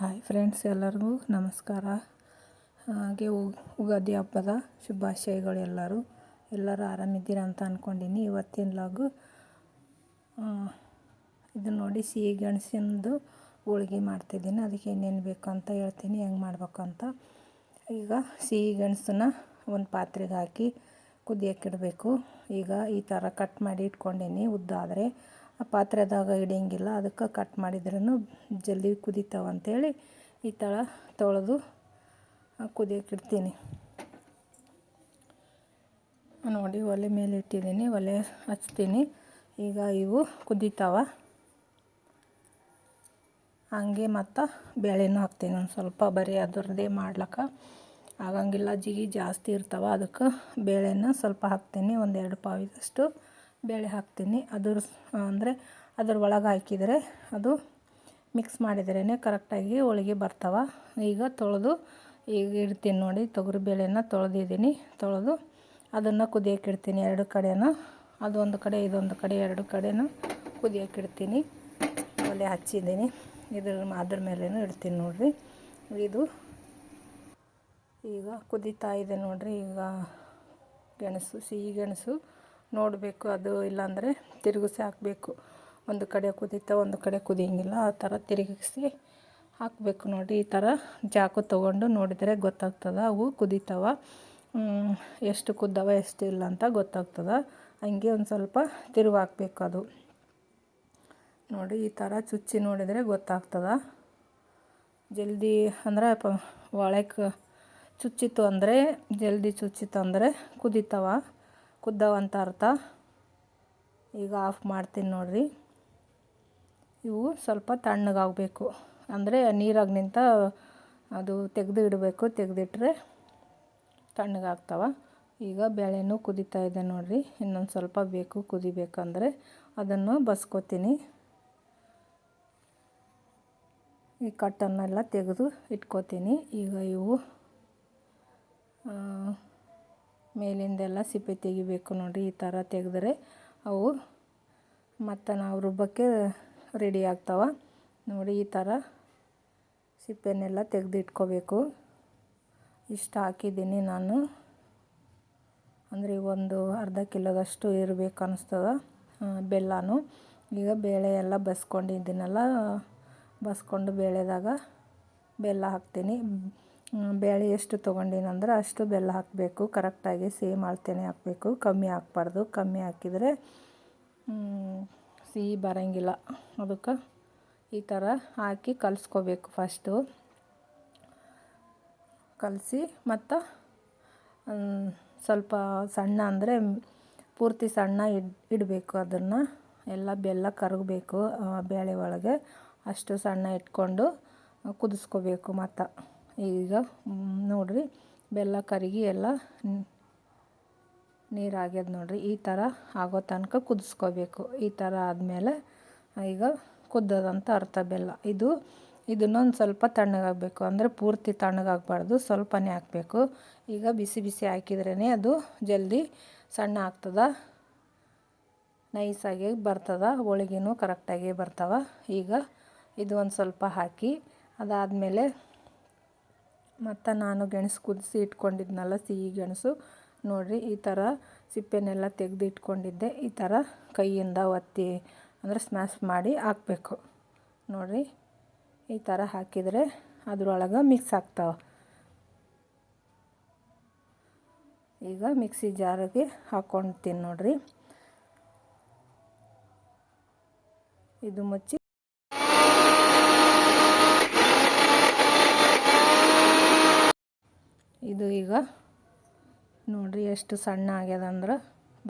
Hi friends ಎಲ್ಲರಿಗೂ ನಮಸ್ಕಾರ. ಹಾಗೆ ಉಗಾದಿ ಹಬ್ಬದ ಶುಭಾಶಯಗಳು ಎಲ್ಲರೂ. ಎಲ್ಲರೂ ಆರಾಮಿದ್ದೀರಾ ಅಂತ ಅಂದ್ಕೊಂಡಿನಿ ಇವತ್ತಿನ ಲಾಗು ಇದು ನೋಡಿ ಸಿಹಿ ಗೆಣಸಿಂದು ಹೋಳಿಗೆ ಮಾಡ್ತಿದ್ದೀನಿ. ಅದಕ್ಕೆ ಏನೇನು ಬೇಕು ಅಂತ ಹೇಳ್ತೀನಿ. ಹೆಂಗೆ ಮಾಡಬೇಕು ಅಂತ. ಈಗ ಸಿಹಿ ಗೆಣಸನ್ನ ಒಂದು ಪಾತ್ರೆಗೆ ಹಾಕಿ ಕುದಿಯೋಕ್ಕಿಡಬೇಕು ಈಗ ಈ ಥರ ಕಟ್ ಮಾಡಿ ಇಟ್ಕೊಂಡೀನಿ. ಉದ್ದಾದರೆ ಪಾತ್ರೆದಾಗ ಹಿಡಿಯಂಗಿಲ್ಲ. ಅದಕ್ಕೆ ಕಟ್ ಮಾಡಿದ್ರೂ ಜಲ್ದಿ ಕುದೀತಾವ ಅಂಥೇಳಿ ಈ ಥರ ತೊಳೆದು ಕುದಿಯೋಕ್ಕಿಡ್ತೀನಿ ನೋಡಿ ಒಲೆ ಮೇಲೆ ಇಟ್ಟಿದ್ದೀನಿ. ಒಲೆ ಹಚ್ತೀನಿ. ಈಗ ಇವು ಕುದೀತಾವ. ಹಂಗೆ ಮತ್ತು ಬೇಳೆನೂ ಹಾಕ್ತೀನಿ. ಒಂದು ಸ್ವಲ್ಪ ಬರೀ ಅದರದ್ದೇ ಮಾಡ್ಲಿಕ್ಕೆ ಆಗಂಗಿಲ್ಲ. ಜಿಗಿ ಜಾಸ್ತಿ ಇರ್ತಾವ. ಅದಕ್ಕೆ ಬೇಳೆನ ಸ್ವಲ್ಪ ಹಾಕ್ತೀನಿ. ಒಂದೆರಡು ಪಾವಿದಷ್ಟು ಬೇಳೆ ಹಾಕ್ತೀನಿ. ಅದ್ರ ಅಂದರೆ ಅದ್ರ ಒಳಗೆ ಹಾಕಿದರೆ ಅದು ಮಿಕ್ಸ್ ಮಾಡಿದ್ರೇ ಕರೆಕ್ಟಾಗಿ ಹೋಳಿಗೆ ಬರ್ತಾವೆ. ಈಗ ತೊಳೆದು ಈಗ ಇಡ್ತೀನಿ ನೋಡಿ ತೊಗರಿಬೇಳೆನ ತೊಳೆದಿದ್ದೀನಿ. ತೊಳೆದು ಅದನ್ನು ಕುದಿಯೋಕೆ ಇಡ್ತೀನಿ ಎರಡು ಕಡೆನೂ. ಅದೊಂದು ಕಡೆ, ಇದೊಂದು ಕಡೆ, ಎರಡು ಕಡೆನೂ ಕುದಿಯೋಕೆ ಇಡ್ತೀನಿ. ಒಲೆ ಹಚ್ಚಿದ್ದೀನಿ. ಇದ್ರ ಅದ್ರ ಮೇಲೇನು ಇಡ್ತೀನಿ ನೋಡಿರಿ. ಇದು ಈಗ ಕುದೀತಾ ಇದೆ ನೋಡಿರಿ. ಈಗ ಗೆಣಸು, ಸಿಹಿ ಗೆಣಸು. ನೋಡಬೇಕು, ಅದು ಇಲ್ಲಾಂದರೆ ತಿರುಗಿಸಿ ಹಾಕಬೇಕು. ಒಂದು ಕಡೆ ಕುದೀತಾ ಒಂದು ಕಡೆ ಕುದಿಯಂಗಿಲ್ಲ, ಆ ಥರ ತಿರುಗಿಸಿ ಹಾಕಬೇಕು ನೋಡಿ. ಈ ಥರ ಜಾಕು ತೊಗೊಂಡು ನೋಡಿದರೆ ಗೊತ್ತಾಗ್ತದೆ, ಅವು ಕುದೀತಾವ. ಎಷ್ಟು ಕುದ್ದವ, ಎಷ್ಟು ಇಲ್ಲ ಅಂತ ಗೊತ್ತಾಗ್ತದೆ. ಹಂಗೆ ಒಂದು ಸ್ವಲ್ಪ ತಿರುವು ಹಾಕ್ಬೇಕು ಅದು. ನೋಡಿ, ಈ ಥರ ಚುಚ್ಚಿ ನೋಡಿದರೆ ಗೊತ್ತಾಗ್ತದೆ. ಜಲ್ದಿ ಅಂದ್ರೆ ಪ, ಒಳಕ್ಕೆ ಚುಚ್ಚಿತು ಅಂದರೆ, ಜಲ್ದಿ ಚುಚ್ಚಿತು ಅಂದರೆ ಕುದೀತಾವ. ಕುದ್ದವಂತ ಅರ್ಥ. ಈಗ ಆಫ್ ಮಾಡ್ತೀನಿ ನೋಡ್ರಿ. ಇವು ಸ್ವಲ್ಪ ತಣ್ಣಗಾಗಬೇಕು. ಅಂದರೆ ನೀರಾಗ ನಿಂತ ಅದು ತೆಗೆದು ಇಡಬೇಕು, ತೆಗೆದಿಟ್ರೆ ತಣ್ಣಗಾಗ್ತವೆ. ಈಗ ಬೇಳೆನೂ ಕುದೀತಾ ಇದೆ ನೋಡಿರಿ. ಇನ್ನೊಂದು ಸ್ವಲ್ಪ ಬೇಕು ಕುದಿಬೇಕಂದ್ರೆ ಅದನ್ನು ಬಸ್ಕೋತೀನಿ. ಈ ಕಟ್ಟನ್ನೆಲ್ಲ ತೆಗೆದು ಇಟ್ಕೋತೀನಿ. ಈಗ ಇವು ಮೇಲಿಂದೆಲ್ಲ ಸಿಪ್ಪೆ ತೆಗಿಬೇಕು ನೋಡಿ ಈ ಥರ ತೆಗೆದ್ರೆ ಅವು ಮತ್ತು ನಾವು ರುಬ್ಬಕ್ಕೆ ರೆಡಿ ಆಗ್ತಾವೆ. ನೋಡಿ, ಈ ಥರ ಸಿಪ್ಪೆನೆಲ್ಲ ತೆಗೆದಿಟ್ಕೋಬೇಕು. ಇಷ್ಟು ಹಾಕಿದ್ದೀನಿ ನಾನು. ಅಂದರೆ ಒಂದು ಅರ್ಧ ಕಿಲೋದಷ್ಟು ಇರಬೇಕು ಅನ್ನಿಸ್ತದ ಬೆಲ್ಲನೂ ಈಗ ಬೇಳೆ ಎಲ್ಲ ಬಸ್ಕೊಂಡಿದ್ದೀನಲ್ಲ, ಬಸ್ಕೊಂಡು ಬೇಳೆದಾಗ ಬೆಲ್ಲ ಹಾಕ್ತೀನಿ. ಬೇಳೆ ಎಷ್ಟು ತೊಗೊಂಡಿನಂದ್ರೆ ಅಷ್ಟು ಬೆಲ್ಲ ಹಾಕಬೇಕು. ಕರೆಕ್ಟಾಗಿ ಸೇಮ್ ಅಳತೆನೇ ಹಾಕಬೇಕು. ಕಮ್ಮಿ ಹಾಕ್ಬಾರ್ದು. ಕಮ್ಮಿ ಹಾಕಿದರೆ ಸಿಹಿ ಬರೋಂಗಿಲ್ಲ. ಅದಕ್ಕೆ ಈ ಥರ ಹಾಕಿ ಕಲಿಸ್ಕೋಬೇಕು ಫಸ್ಟು ಕಲಸಿ ಮತ್ತು ಸ್ವಲ್ಪ ಸಣ್ಣ ಅಂದರೆ ಪೂರ್ತಿ ಸಣ್ಣ ಇಡ್, ಇಡಬೇಕು ಅದನ್ನು. ಎಲ್ಲ ಬೆಲ್ಲ ಕರಗಬೇಕು ಬೇಳೆ ಒಳಗೆ. ಅಷ್ಟು ಸಣ್ಣ ಇಟ್ಕೊಂಡು ಕುದಿಸ್ಕೋಬೇಕು ಮತ್ತು. ಈಗ ನೋಡಿರಿ, ಬೆಲ್ಲ ಕರಗಿ ಎಲ್ಲ ನೀರಾಗ್ಯದ ನೋಡಿರಿ, ಈ ಥರ ಆಗೋ ತನಕ ಕುದಿಸ್ಕೋಬೇಕು. ಈ ಥರ ಆದಮೇಲೆ ಈಗ ಕುದ್ದದಂತ ಅರ್ಥ ಬೆಲ್ಲ. ಇದು, ಇದನ್ನೊಂದು ಸ್ವಲ್ಪ ತಣ್ಣಗಾಗಬೇಕು. ಅಂದರೆ ಪೂರ್ತಿ ತಣ್ಣಗಾಗಬಾರ್ದು, ಸ್ವಲ್ಪನೇ ಹಾಕಬೇಕು. ಈಗ ಬಿಸಿ ಬಿಸಿ ಹಾಕಿದ್ರೇ ಅದು ಜಲ್ದಿ ಸಣ್ಣ ಆಗ್ತದೆ, ನೈಸಾಗಿ ಬರ್ತದೆ, ಹೋಳಿಗೆನೂ ಕರೆಕ್ಟಾಗಿ ಬರ್ತವೆ. ಈಗ ಇದು ಒಂದು ಸ್ವಲ್ಪ ಹಾಕಿ, ಅದಾದಮೇಲೆ ಮತ್ತು ನಾನು ಗೆಣಸು ಕುದಿಸಿ ಇಟ್ಕೊಂಡಿದ್ನಲ್ಲ, ಸಿಹಿ ಗೆಣಸು. ನೋಡಿರಿ, ಈ ಥರ ಸಿಪ್ಪೆನೆಲ್ಲ ತೆಗೆದು ಇಟ್ಕೊಂಡಿದ್ದೆ. ಈ ಥರ ಕೈಯಿಂದ ಒತ್ತಿ, ಅಂದರೆ ಸ್ಮ್ಯಾಶ್ ಮಾಡಿ ಹಾಕಬೇಕು. ನೋಡಿರಿ, ಈ ಥರ ಹಾಕಿದರೆ ಅದರೊಳಗೆ ಮಿಕ್ಸ್ ಆಗ್ತಾವೆ. ಈಗ ಮಿಕ್ಸಿ ಜಾರಿಗೆ ಹಾಕ್ಕೊಳ್ತೀನಿ ನೋಡಿರಿ. ಇದು ಮುಚ್ಚಿ ಇದು ಈಗ ನೋಡಿರಿ ಎಷ್ಟು ಸಣ್ಣ ಆಗ್ಯದ ಅಂದ್ರೆ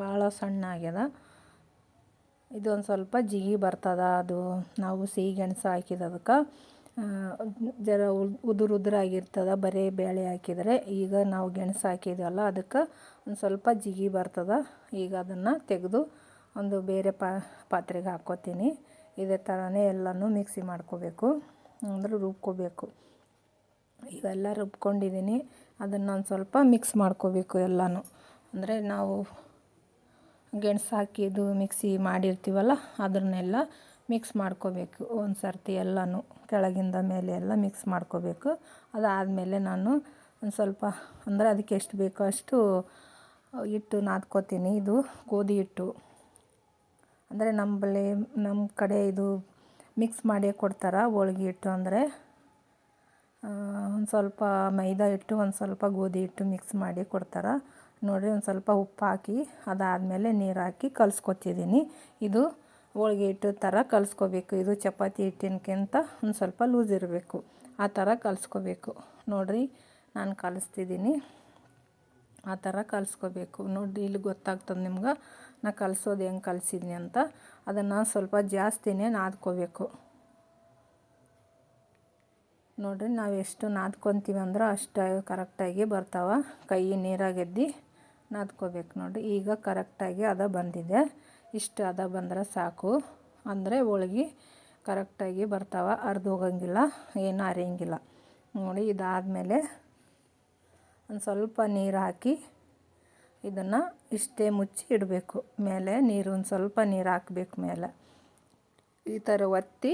ಭಾಳ ಸಣ್ಣ ಆಗ್ಯದ. ಇದೊಂದು ಸ್ವಲ್ಪ ಜಿಗಿ ಬರ್ತದ, ಅದು ನಾವು ಸಿಹಿ ಗೆಣಸು ಹಾಕಿದದಕ್ಕೆ ಜರ ಉದುರು ಉದುರಾಗಿರ್ತದೆ ಬರೀ ಬೇಳೆ ಹಾಕಿದರೆ ಈಗ ನಾವು ಗೆಣಸು ಹಾಕಿದ್ವಲ್ಲ ಅದಕ್ಕೆ ಒಂದು ಸ್ವಲ್ಪ ಜಿಗಿ ಬರ್ತದ. ಈಗ ಅದನ್ನು ತೆಗೆದು ಒಂದು ಬೇರೆ ಪಾತ್ರೆಗೆ ಹಾಕ್ಕೋತೀನಿ ಇದೇ ಥರನೇ ಎಲ್ಲನೂ ಮಿಕ್ಸಿ ಮಾಡ್ಕೋಬೇಕು, ಅಂದ್ರೆ ರುಬ್ಕೋಬೇಕು. ಇವೆಲ್ಲ ರುಬ್ಕೊಂಡಿದ್ದೀನಿ ಅದನ್ನು ಒಂದು ಸ್ವಲ್ಪ ಮಿಕ್ಸ್ ಮಾಡ್ಕೋಬೇಕು ಎಲ್ಲನೂ. ಅಂದರೆ ನಾವು ಗೆಣಸು ಹಾಕಿದ್ದು ಮಿಕ್ಸಿ ಮಾಡಿರ್ತೀವಲ್ಲ, ಅದನ್ನೆಲ್ಲ ಮಿಕ್ಸ್ ಮಾಡ್ಕೋಬೇಕು. ಒಂದು ಸರ್ತಿ ಎಲ್ಲನೂ ಕೆಳಗಿಂದ ಮೇಲೆ ಎಲ್ಲ ಮಿಕ್ಸ್ ಮಾಡ್ಕೋಬೇಕು. ಅದಾದಮೇಲೆ ನಾನು ಒಂದು ಸ್ವಲ್ಪ, ಅಂದರೆ ಅದಕ್ಕೆ ಎಷ್ಟು ಬೇಕೋ ಅಷ್ಟು ಹಿಟ್ಟು ನಾದ್ಕೋತೀನಿ. ಇದು ಗೋಧಿ ಹಿಟ್ಟು. ಅಂದರೆ ನಮ್ಮಲ್ಲಿ ನಮ್ಮ ಕಡೆ ಇದು ಮಿಕ್ಸ್ ಮಾಡಿ ಕೊಡ್ತಾರೆ ಹೋಳ್ಗೆ ಹಿಟ್ಟು ಅಂದರೆ. ಒಂದು ಸ್ವಲ್ಪ ಮೈದಾ ಹಿಟ್ಟು, ಒಂದು ಸ್ವಲ್ಪ ಗೋಧಿ ಹಿಟ್ಟು ಮಿಕ್ಸ್ ಮಾಡಿ ಕೊಡ್ತಾರೆ. ನೋಡಿರಿ, ಒಂದು ಸ್ವಲ್ಪ ಉಪ್ಪು ಹಾಕಿ, ಅದಾದಮೇಲೆ ನೀರು ಹಾಕಿ ಕಲಿಸ್ಕೊತಿದ್ದೀನಿ ಇದು ಹೋಳ್ಗೆ ಹಿಟ್ಟು ಥರ ಕಲಿಸ್ಕೋಬೇಕು. ಇದು ಚಪಾತಿ ಹಿಟ್ಟಿನಕ್ಕಿಂತ ಒಂದು ಸ್ವಲ್ಪ ಲೂಸ್ ಇರಬೇಕು. ಆ ಥರ ಕಲಿಸ್ಕೋಬೇಕು. ನೋಡಿರಿ, ನಾನು ಕಲಿಸ್ತಿದ್ದೀನಿ ಆ ಥರ ಕಲಿಸ್ಕೋಬೇಕು. ನೋಡಿ ಇಲ್ಲಿ ಗೊತ್ತಾಗ್ತದೆ ನಿಮ್ಗೆ. ನಾ ಕಲಿಸೋದು ಹೆಂಗೆ ಕಲಿಸಿದ್ನಿ ಅಂತ. ಅದನ್ನು ಸ್ವಲ್ಪ ಜಾಸ್ತಿನೇ ನಾದ್ಕೋಬೇಕು. ನೋಡಿರಿ ನಾವು ಎಷ್ಟು ನಾದ್ಕೊತೀವಿ ಅಂದ್ರೆ ಅಷ್ಟು ಕರೆಕ್ಟಾಗಿ ಬರ್ತಾವೆ. ಕೈ ನೀರಾಗೆದ್ದು ನಾದ್ಕೋಬೇಕು ನೋಡಿ ಈಗ ಕರೆಕ್ಟಾಗಿ ಅದ ಬಂದಿದೆ. ಇಷ್ಟು ಅದ ಬಂದ್ರೆ ಸಾಕು. ಅಂದರೆ ಹೋಳ್ಗೆ ಕರೆಕ್ಟಾಗಿ ಬರ್ತಾವೆ. ಅರ್ದು ಹೋಗಂಗಿಲ್ಲ, ಏನು ಅರಿಯಂಗಿಲ್ಲ. ನೋಡಿ ಇದಾದಮೇಲೆ ಒಂದು ಸ್ವಲ್ಪ ನೀರು ಹಾಕಿ ಇದನ್ನು ಇಷ್ಟೇ ಮುಚ್ಚಿ ಇಡಬೇಕು. ಮೇಲೆ ನೀರು ಒಂದು ಸ್ವಲ್ಪ ನೀರು ಹಾಕಬೇಕು ಮೇಲೆ. ಈ ಥರ ಒತ್ತಿ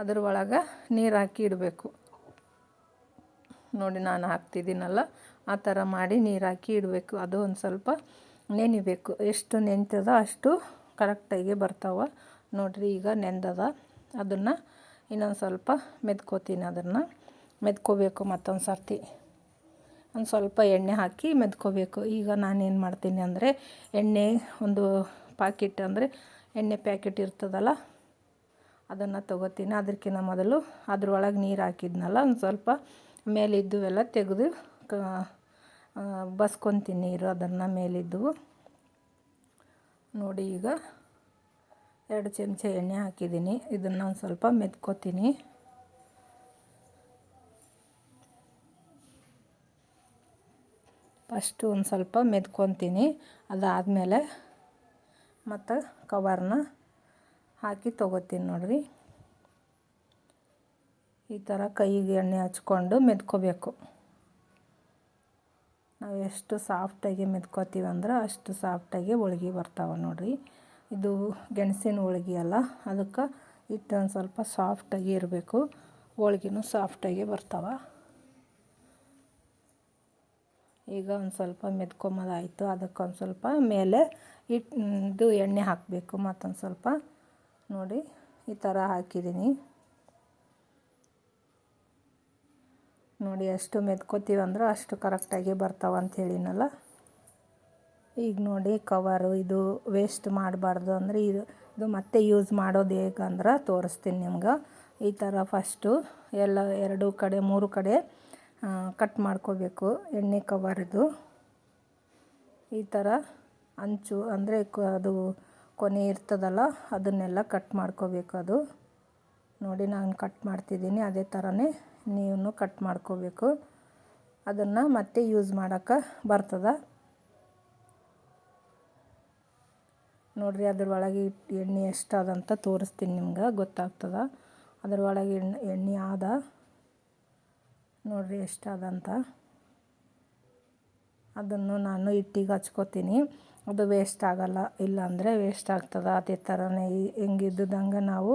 ಅದ್ರ ಒಳಗೆ ನೀರು ಹಾಕಿ ಇಡಬೇಕು. ನೋಡಿ ನಾನು ಹಾಕ್ತಿದ್ದೀನಲ್ಲ, ಆ ಥರ ಮಾಡಿ ನೀರು ಹಾಕಿ ಇಡಬೇಕು. ಅದು ಒಂದು ಸ್ವಲ್ಪ ನೆನಿಬೇಕು. ಎಷ್ಟು ನೆಂತದ ಅಷ್ಟು ಕರೆಕ್ಟಾಗಿ ಬರ್ತಾವೆ. ನೋಡಿರಿ ಈಗ ನೆಂದದ. ಅದನ್ನು ಇನ್ನೊಂದು ಸ್ವಲ್ಪ ಮೆದ್ಕೋತೀನಿ ಅದನ್ನು. ಮೆದ್ಕೋಬೇಕು ಮತ್ತೊಂದು ಸರ್ತಿ. ಒಂದು ಸ್ವಲ್ಪ ಎಣ್ಣೆ ಹಾಕಿ ಮೆದ್ಕೋಬೇಕು. ಈಗ ನಾನೇನು ಮಾಡ್ತೀನಿ ಅಂದರೆ, ಎಣ್ಣೆ ಒಂದು ಪಾಕಿಟ್ ಅಂದರೆ, ಎಣ್ಣೆ ಪ್ಯಾಕೆಟ್ ಇರ್ತದಲ್ಲ ಅದನ್ನು ತೊಗೋತೀನಿ. ಅದಕ್ಕಿಂತ ಮೊದಲು ಅದ್ರೊಳಗೆ ನೀರು ಹಾಕಿದ್ನಲ್ಲ, ಒಂದು ಸ್ವಲ್ಪ ಮೇಲಿದ್ದು ಎಲ್ಲ ತೆಗೆದು ಕ ಬಸ್ಕೊತೀನಿ ನೀರು ಅದನ್ನು ಮೇಲಿದ್ದು. ನೋಡಿ ಈಗ ಎರಡು ಚಮಚ ಎಣ್ಣೆ ಹಾಕಿದ್ದೀನಿ. ಇದನ್ನು ಒಂದು ಸ್ವಲ್ಪ ಮೆತ್ಕೋತೀನಿ. ಫಸ್ಟು ಒಂದು ಸ್ವಲ್ಪ ಮೆದ್ಕೊತೀನಿ ಅದಾದಮೇಲೆ ಮತ್ತು ಕವರ್ನ ಹಾಕಿ ತೊಗೋತೀನಿ ನೋಡ್ರಿ. ಈ ಥರ ಕೈಗೆ ಎಣ್ಣೆ ಹಚ್ಕೊಂಡು ಮೆದ್ಕೋಬೇಕು. ನಾವು ಎಷ್ಟು ಸಾಫ್ಟಾಗಿ ಮೆದ್ಕೋತೀವಿ ಅಂದ್ರೆ ಅಷ್ಟು ಸಾಫ್ಟಾಗಿ ಹೋಳ್ಗೆ ಬರ್ತಾವೆ ನೋಡ್ರಿ. ಇದು ಗೆಣಸಿನ ಹೋಳ್ಗೆ ಅಲ್ಲ, ಅದಕ್ಕೆ ಹಿಟ್ಟು ಸ್ವಲ್ಪ ಸಾಫ್ಟಾಗಿ ಇರಬೇಕು. ಹೋಳ್ಗಿನೂ ಸಾಫ್ಟಾಗಿ ಬರ್ತಾವೆ. ಈಗ ಒಂದು ಸ್ವಲ್ಪ ಮೆದ್ಕೊಂಬೋದಾಯಿತು ಅದಕ್ಕೊಂದು ಸ್ವಲ್ಪ ಮೇಲೆ ಇದು ಎಣ್ಣೆ ಹಾಕಬೇಕು, ಮತ್ತೊಂದು ಸ್ವಲ್ಪ ನೋಡಿ, ಈ ಥರ ಹಾಕಿದ್ದೀನಿ ನೋಡಿ, ಅಷ್ಟು ಮೆತ್ಕೋತೀವಂದ್ರೆ ಅಷ್ಟು ಕರೆಕ್ಟಾಗಿ ಬರ್ತಾವೆ ಅಂತ ಹೇಳಿನಲ್ಲ. ಈಗ ನೋಡಿ ಕವರು ಇದು ವೇಸ್ಟ್ ಮಾಡಬಾರ್ದು ಅಂದರೆ ಇದು ಇದು ಮತ್ತೆ ಯೂಸ್ ಮಾಡೋದು ಹೇಗಂದ್ರೆ ತೋರಿಸ್ತೀನಿ ನಿಮ್ಗೆ. ಈ ಥರ ಫಸ್ಟು ಎಲ್ಲ ಎರಡು ಕಡೆ, ಮೂರು ಕಡೆ ಕಟ್ ಮಾಡ್ಕೋಬೇಕು ಎಣ್ಣೆ ಕವರ್ದು ಈ ಥರ ಅಂಚು ಅಂದರೆ ಅದು ಕೊನೆ ಇರ್ತದಲ್ಲ, ಅದನ್ನೆಲ್ಲ ಕಟ್ ಮಾಡ್ಕೋಬೇಕು ಅದು. ನೋಡಿ ನಾನು ಕಟ್ ಮಾಡ್ತಿದ್ದೀನಿ, ಅದೇ ಥರನೇ ನೀವು ಕಟ್ ಮಾಡ್ಕೋಬೇಕು. ಅದನ್ನು ಮತ್ತೆ ಯೂಸ್ ಮಾಡೋಕ್ಕೆ ಬರ್ತದ. ನೋಡಿರಿ ಅದ್ರೊಳಗೆ ಎಣ್ಣೆ ಎಷ್ಟು ಅದಂತ ತೋರಿಸ್ತೀನಿ ನಿಮ್ಗೆ, ಗೊತ್ತಾಗ್ತದೆ. ಅದ್ರೊಳಗೆ ಎಣ್ಣೆ ಎಣ್ಣೆ ಆದ ನೋಡಿರಿ ಎಷ್ಟು ಅದಂತ ಅದನ್ನು ನಾನು ಹಿಟ್ಟಿಗೆ ಹಚ್ಕೋತೀನಿ. ಅದು ವೇಸ್ಟ್ ಆಗೋಲ್ಲ, ಇಲ್ಲಾಂದರೆ ವೇಸ್ಟ್ ಆಗ್ತದೆ. ಅದೇ ಥರನೇ ಹೆಂಗಿದ್ದಂಗೆ ನಾವು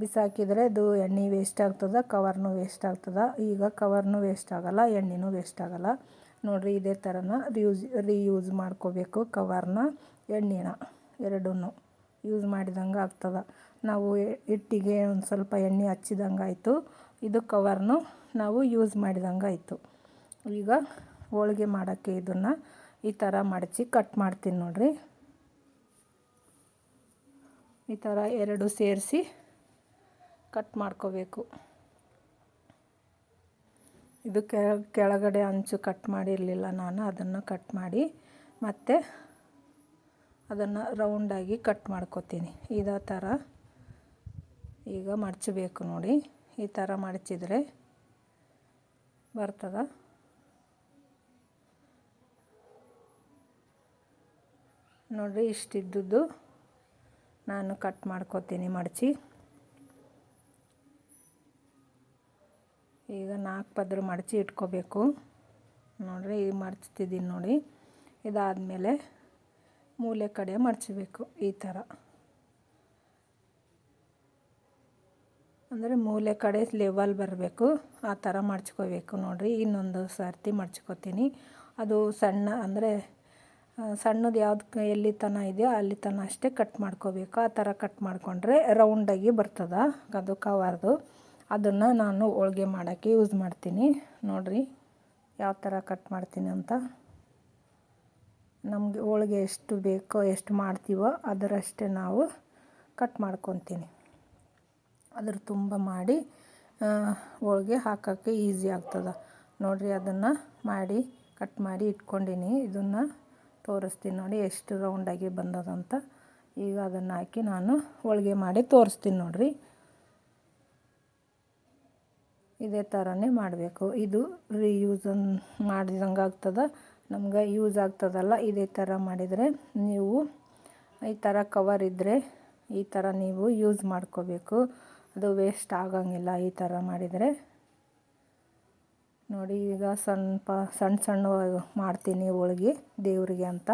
ಬಿಸಾಕಿದರೆ ಅದು ಎಣ್ಣೆ ವೇಸ್ಟ್ ಆಗ್ತದೆ, ಕವರ್ನೂ ವೇಸ್ಟ್ ಆಗ್ತದೆ. ಈಗ ಕವರ್ನೂ ವೇಸ್ಟ್ ಆಗೋಲ್ಲ, ಎಣ್ಣೆನೂ ವೇಸ್ಟ್ ಆಗೋಲ್ಲ. ನೋಡಿರಿ ಇದೇ ಥರನ ರಿಯೂಸ್ ರೀಯೂಸ್ ಮಾಡ್ಕೋಬೇಕು ಕವರ್ನ, ಎಣ್ಣೆನ ಎರಡೂ ಯೂಸ್ ಮಾಡಿದಂಗೆ ಆಗ್ತದೆ. ನಾವು ಹಿಟ್ಟಿಗೆ ಒಂದು ಸ್ವಲ್ಪ ಎಣ್ಣೆ ಹಚ್ಚಿದಂಗೆ ಆಯಿತು. ಇದು ಕವರ್ನು ನಾವು ಯೂಸ್ ಮಾಡಿದಂಗೆ ಆಯಿತು. ಈಗ ಹೋಳಿಗೆ ಮಾಡೋಕ್ಕೆ ಇದನ್ನು ಈ ಥರ ಮಡಚಿ ಕಟ್ ಮಾಡ್ತೀನಿ ನೋಡಿರಿ. ಈ ಥರ ಎರಡು ಸೇರಿಸಿ ಕಟ್ ಮಾಡ್ಕೋಬೇಕು. ಇದು ಕೆಳಗಡೆ ಅಂಚು ಕಟ್ ಮಾಡಿರಲಿಲ್ಲ ನಾನು, ಅದನ್ನು ಕಟ್ ಮಾಡಿ ಮತ್ತೆ ಅದನ್ನು ರೌಂಡಾಗಿ ಕಟ್ ಮಾಡ್ಕೋತೀನಿ. ಇದೇ ಥರ ಈಗ ಮಡಚಬೇಕು ನೋಡಿ. ಈ ಥರ ಮಡಚಿದರೆ ಬರ್ತದೆ? ನೋಡಿರಿ, ಇಷ್ಟಿದ್ದದ್ದು ನಾನು ಕಟ್ ಮಾಡ್ಕೋತೀನಿ ಮಡಚಿ. ಈಗ ನಾಲ್ಕು ಪದ್ರ ಮಡಚಿ ಇಟ್ಕೋಬೇಕು. ನೋಡಿರಿ, ಈಗ ಮಡಚ್ತಿದ್ದೀನಿ ನೋಡಿ. ಇದಾದಮೇಲೆ ಮೂಲೆ ಕಡೆ ಮಡಚಬೇಕು ಈ ಥರ. ಅಂದರೆ ಮೂಲೆ ಕಡೆ ಲೆವಲ್ ಬರಬೇಕು, ಆ ಥರ ಮಡ್ಚ್ಕೋಬೇಕು ನೋಡಿರಿ. ಇನ್ನೊಂದು ಸರ್ತಿ ಮಡ್ಚ್ಕೋತೀನಿ. ಅದು ಸಣ್ಣ ಅಂದರೆ ಸಣ್ಣದು ಯಾವ್ದು ಎಲ್ಲಿ ತನ ಇದೆಯೋ ಅಲ್ಲಿ ತನ ಅಷ್ಟೇ ಕಟ್ ಮಾಡ್ಕೋಬೇಕು. ಆ ಥರ ಕಟ್ ಮಾಡಿಕೊಂಡ್ರೆ ರೌಂಡಾಗಿ ಬರ್ತದೆ. ಅದು ಕವರ್ದು. ಅದನ್ನು ನಾನು ಹೋಳ್ಗೆ ಮಾಡೋಕ್ಕೆ ಯೂಸ್ ಮಾಡ್ತೀನಿ. ನೋಡಿರಿ ಯಾವ ಥರ ಕಟ್ ಮಾಡ್ತೀನಿ ಅಂತ. ನಮಗೆ ಹೋಳಿಗೆ ಎಷ್ಟು ಬೇಕೋ ಎಷ್ಟು ಮಾಡ್ತೀವೋ ಅದರಷ್ಟೇ ನಾವು ಕಟ್ ಮಾಡ್ಕೊತೀನಿ. ಅದ್ರ ತುಂಬ ಮಾಡಿ ಹೋಳ್ಗೆ ಹಾಕೋಕ್ಕೆ ಈಸಿ ಆಗ್ತದೆ. ನೋಡಿರಿ ಅದನ್ನು ಮಾಡಿ ಕಟ್ ಮಾಡಿ ಇಟ್ಕೊಂಡಿನಿ. ಇದನ್ನು ತೋರಿಸ್ತೀನಿ ನೋಡಿ ಎಷ್ಟು ರೌಂಡಾಗಿ ಬಂದದಂತ. ಈಗ ಅದನ್ನು ಹಾಕಿ ನಾನು ಹೋಳಿಗೆ ಮಾಡಿ ತೋರಿಸ್ತೀನಿ ನೋಡಿರಿ. ಇದೇ ಥರನೇ ಮಾಡಬೇಕು. ಇದು ರೀಯೂಸ್ ಮಾಡಿದಂಗೆ ಆಗ್ತದೆ. ನಮ್ಗೆ ಯೂಸ್ ಆಗ್ತದಲ್ಲ, ಇದೇ ಥರ ಮಾಡಿದರೆ ನೀವು ಈ ಥರ ಕವರ್ ಇದ್ದರೆ ಈ ಥರ ನೀವು ಯೂಸ್ ಮಾಡ್ಕೋಬೇಕು. ಅದು ವೇಸ್ಟ್ ಆಗಂಗಿಲ್ಲ ಈ ಥರ ಮಾಡಿದರೆ. ನೋಡಿ ಈಗ ಸ್ವಲ್ಪ ಸಣ್ಣ ಸಣ್ಣ ಮಾಡ್ತೀನಿ ಹೋಳ್ಗಿ ದೇವರಿಗೆ ಅಂತ.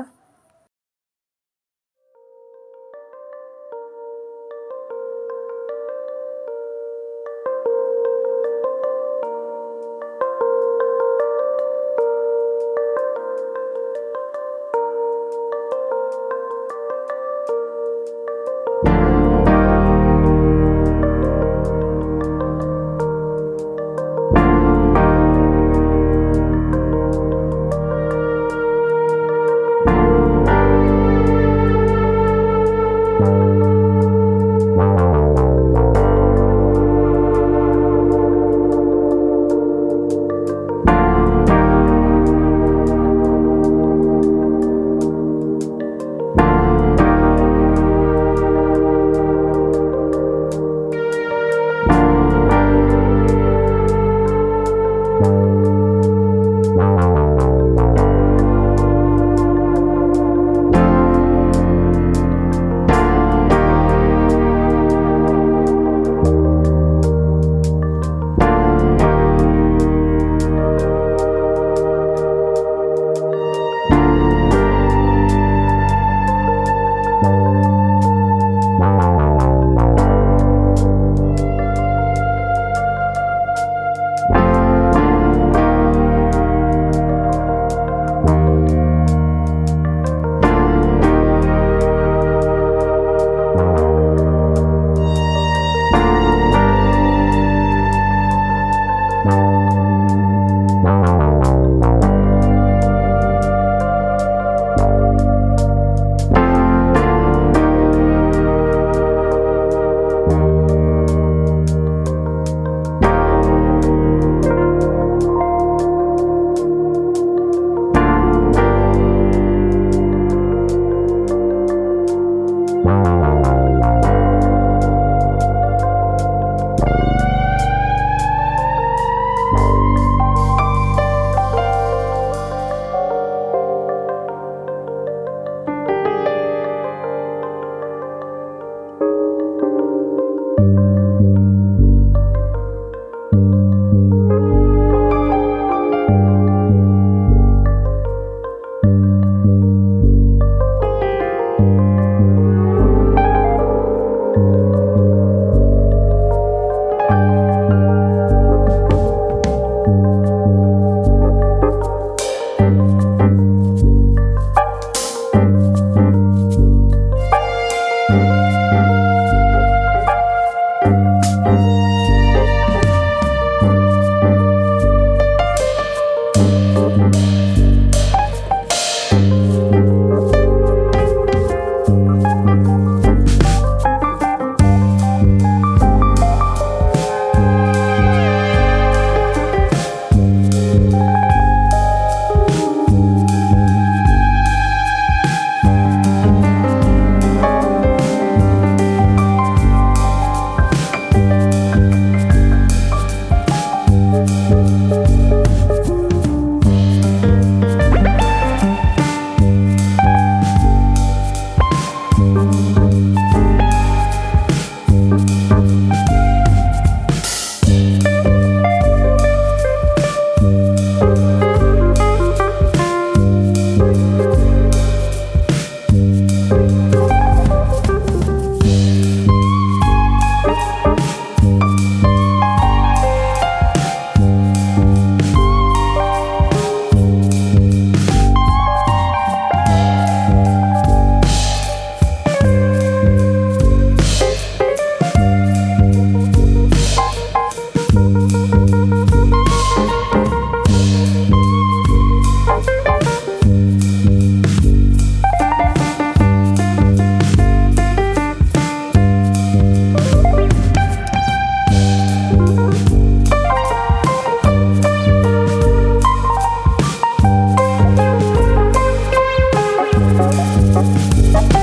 Bye.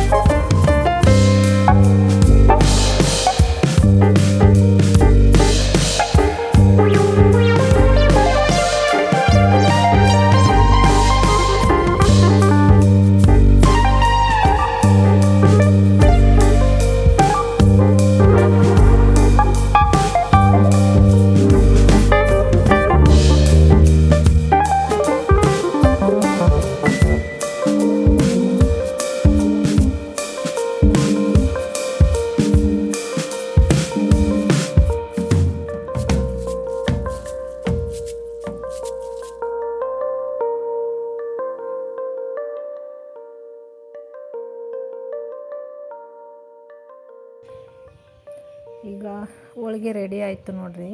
ಹೋಳಿಗೆ ರೆಡಿ ಆಯಿತು ನೋಡ್ರಿ.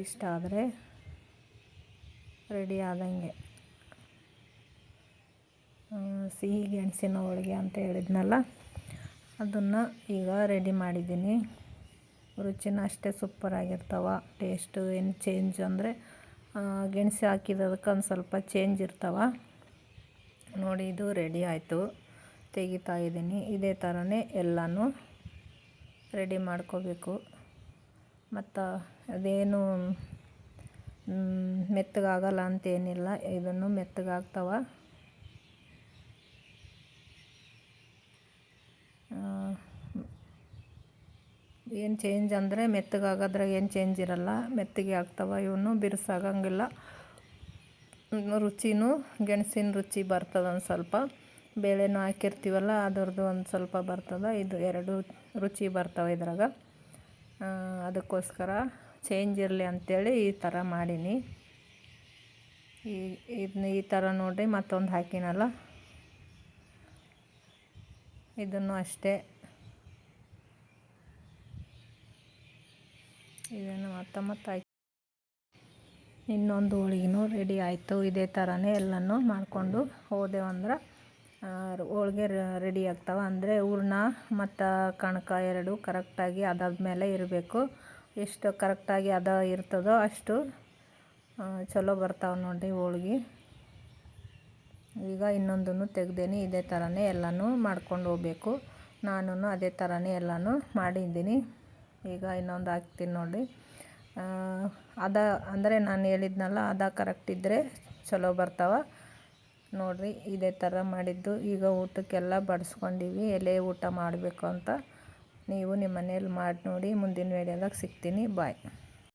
ಇಷ್ಟ ಆದರೆ ರೆಡಿ ಆದಂಗೆ. ಸಿಹಿ ಗೆಣಸಿನ ಹೋಳಿಗೆ ಅಂತ ಹೇಳಿದ್ನಲ್ಲ, ಅದನ್ನು ಈಗ ರೆಡಿ ಮಾಡಿದ್ದೀನಿ. ರುಚಿನ ಅಷ್ಟೇ ಸೂಪರಾಗಿರ್ತಾವ ಟೇಸ್ಟು ಏನು ಚೇಂಜ್ ಅಂದರೆ ಗೆಣಸಿ ಹಾಕಿದ್ದಕ್ಕೆ ಒಂದು ಸ್ವಲ್ಪ ಚೇಂಜ್ ಇರ್ತಾವ. ನೋಡಿ, ಇದು ರೆಡಿ ಆಯಿತು. ತೆಗಿತಾ ಇದ್ದೀನಿ. ಇದೇ ಥರನೇ ಎಲ್ಲನೂ ರೆಡಿ ಮಾಡ್ಕೋಬೇಕು. ಮತ್ತು ಅದೇನು ಮೆತ್ತಗಾಗಲ್ಲ ಅಂತೇನಿಲ್ಲ. ಇದನ್ನು ಮೆತ್ತಗಾಗ್ತಾವ. ಏನು ಚೇಂಜ್ ಅಂದರೆ ಮೆತ್ತಗಾಗೋದ್ರಾಗ ಏನು ಚೇಂಜ್ ಇರಲ್ಲ. ಮೆತ್ತಗೆ ಆಗ್ತವ. ಇವನು ಬಿರುಸಾಗಂಗಿಲ್ಲ. ರುಚಿನೂ ಗೆಣಸಿನ ರುಚಿ ಬರ್ತದೆ ಒಂದು ಸ್ವಲ್ಪ. ಬೇಳೆನೂ ಹಾಕಿರ್ತೀವಲ್ಲ ಅದರದ್ದು ಒಂದು ಸ್ವಲ್ಪ ಬರ್ತದೆ. ಇದು ಎರಡು ರುಚಿ ಬರ್ತವೆ ಇದ್ರಾಗ. ಅದಕ್ಕೋಸ್ಕರ ಚೇಂಜ್ ಇರಲಿ ಅಂಥೇಳಿ ಈ ಥರ ಮಾಡೀನಿ. ಈ ಇದನ್ನ ಈ ಥರ ನೋಡಿರಿ, ಮತ್ತೊಂದು ಹಾಕಿನಲ್ಲ. ಇದನ್ನು ಅಷ್ಟೇ. ಇದನ್ನು ಮತ್ತೆ ಮತ್ತೆ ಹಾಕಿ. ಇನ್ನೊಂದು ಹೋಳಿಗೆನೂ ರೆಡಿ ಆಯಿತು. ಇದೇ ಥರನೇ ಎಲ್ಲನೂ ಮಾಡಿಕೊಂಡು ಹೋದೆವಂದ್ರೆ ಹೋಳ್ಗೆ ರೆಡಿ ಆಗ್ತಾವೆ. ಅಂದರೆ ಹೂರ್ಣ ಮತ್ತು ಕಣಕ ಎರಡು ಕರೆಕ್ಟಾಗಿ ಅದಾದ ಮೇಲೆ ಇರಬೇಕು. ಎಷ್ಟು ಕರೆಕ್ಟಾಗಿ ಅದ ಇರ್ತದೋ ಅಷ್ಟು ಚಲೋ ಬರ್ತಾವೆ ನೋಡಿ ಹೋಳ್ಗೆ. ಈಗ ಇನ್ನೊಂದನ್ನು ತೆಗ್ದೇನಿ, ಇದೇ ಥರನೇ ಎಲ್ಲನೂ ಮಾಡ್ಕೊಂಡು ಹೋಗ್ಬೇಕು. ನಾನು ಅದೇ ಥರನೇ ಎಲ್ಲನೂ ಮಾಡಿದ್ದೀನಿ. ಈಗ ಇನ್ನೊಂದು ಹಾಕ್ತೀನಿ ನೋಡಿ ಅದ, ಅಂದರೆ ನಾನು ಹೇಳಿದ್ನಲ್ಲ, ಅದ ಕರೆಕ್ಟ್ ಇದ್ದರೆ ಚಲೋ ಬರ್ತಾವೆ. ನೋಡಿರಿ, ಇದೇ ಥರ ಮಾಡಿದ್ದು. ಈಗ ಊಟಕ್ಕೆಲ್ಲ ಬಡಿಸ್ಕೊಂಡಿವಿ. ಎಲೆ ಊಟ ಮಾಡಬೇಕು ಅಂತ. ನೀವು ನಿಮ್ಮ ಮನೇಲಿ ಮಾಡಿ ನೋಡಿ, ಮುಂದಿನ ವೀಡಿಯೋದಾಗ ಸಿಗ್ತೀನಿ. ಬಾಯ್